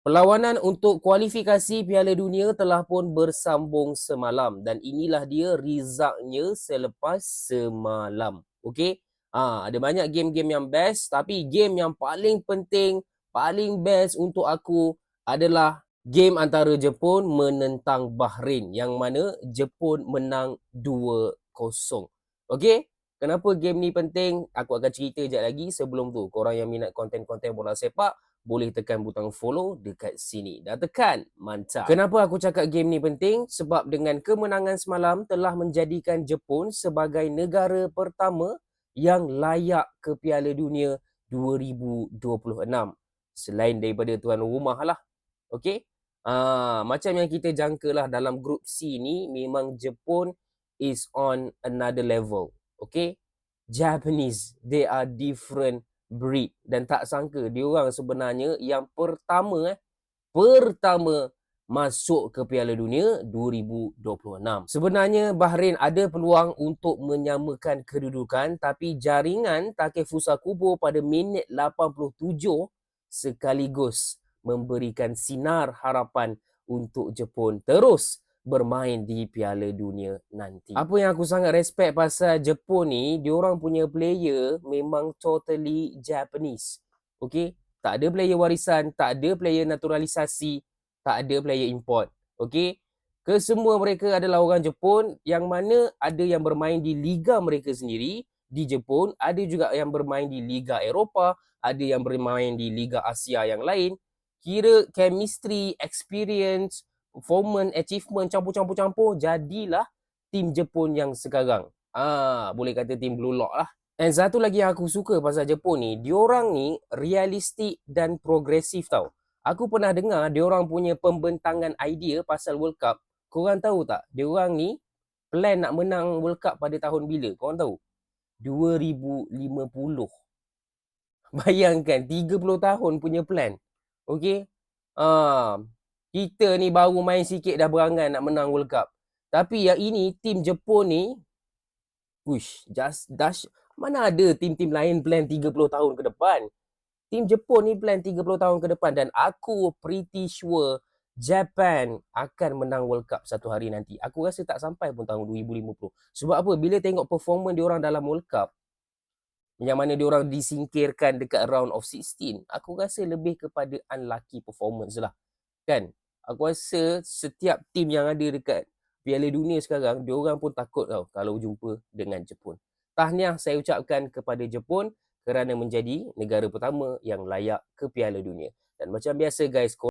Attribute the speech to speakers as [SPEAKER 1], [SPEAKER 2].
[SPEAKER 1] Perlawanan untuk kualifikasi Piala Dunia telah pun bersambung semalam dan inilah dia resultnya selepas semalam. Okey? Ha, ada banyak game-game yang best tapi game yang paling penting, paling best untuk aku adalah game antara Jepun menentang Bahrain yang mana Jepun menang 2-0. Okey? Kenapa game ni penting? Aku akan cerita sekejap lagi sebelum tu. Korang yang minat konten-konten bola sepak, boleh tekan butang follow dekat sini. Dah tekan? Mantap. Kenapa aku cakap game ni penting? Sebab dengan kemenangan semalam telah menjadikan Jepun sebagai negara pertama yang layak ke Piala Dunia 2026. Selain daripada tuan rumah lah. Okey? Ah, macam yang kita jangka lah dalam grup C ni memang Jepun is on another level. Okay? Japanese, they are different breed. Dan tak sangka dia orang sebenarnya yang pertama eh, pertama masuk ke Piala Dunia 2026. Sebenarnya Bahrain ada peluang untuk menyamakan kedudukan tapi jaringan Takefusa Kubo pada minit 87 sekaligus memberikan sinar harapan untuk Jepun terus bermain di Piala Dunia nanti. Apa yang aku sangat respect pasal Jepun ni, diorang punya player memang totally Japanese. Okay? Tak ada player warisan, tak ada player naturalisasi, tak ada player import. Okay? Kesemua mereka adalah orang Jepun yang mana ada yang bermain di liga mereka sendiri di Jepun, ada juga yang bermain di liga Eropah, ada yang bermain di liga Asia yang lain. Kira chemistry, experience, performance, achievement campur-campur-campur jadilah tim Jepun yang sekarang. Ah, boleh kata tim Blue Lock lah. And satu lagi yang aku suka pasal Jepun ni, diorang ni realistik dan progresif tau. Aku pernah dengar diorang punya pembentangan idea pasal World Cup. Korang tahu tak, diorang ni plan nak menang World Cup pada tahun bila? Korang tahu? 2050. Bayangkan 30 tahun punya plan. Okay? Ah, kita ni baru main sikit dah berangan nak menang World Cup. Tapi yang ini tim Jepun ni Wish, just dash mana ada tim-tim lain plan 30 tahun ke depan. Tim Jepun ni plan 30 tahun ke depan dan aku pretty sure Japan akan menang World Cup satu hari nanti. Aku rasa tak sampai pun tahun 2050. Sebab apa? Bila tengok performance dia orang dalam World Cup yang mana dia orang disingkirkan dekat round of 16, aku rasa lebih kepada unlucky performance lah. Kan? Aku rasa setiap tim yang ada dekat Piala Dunia sekarang, dia orang pun takut tau kalau jumpa dengan Jepun. Tahniah saya ucapkan kepada Jepun kerana menjadi negara pertama yang layak ke Piala Dunia. Dan macam biasa guys,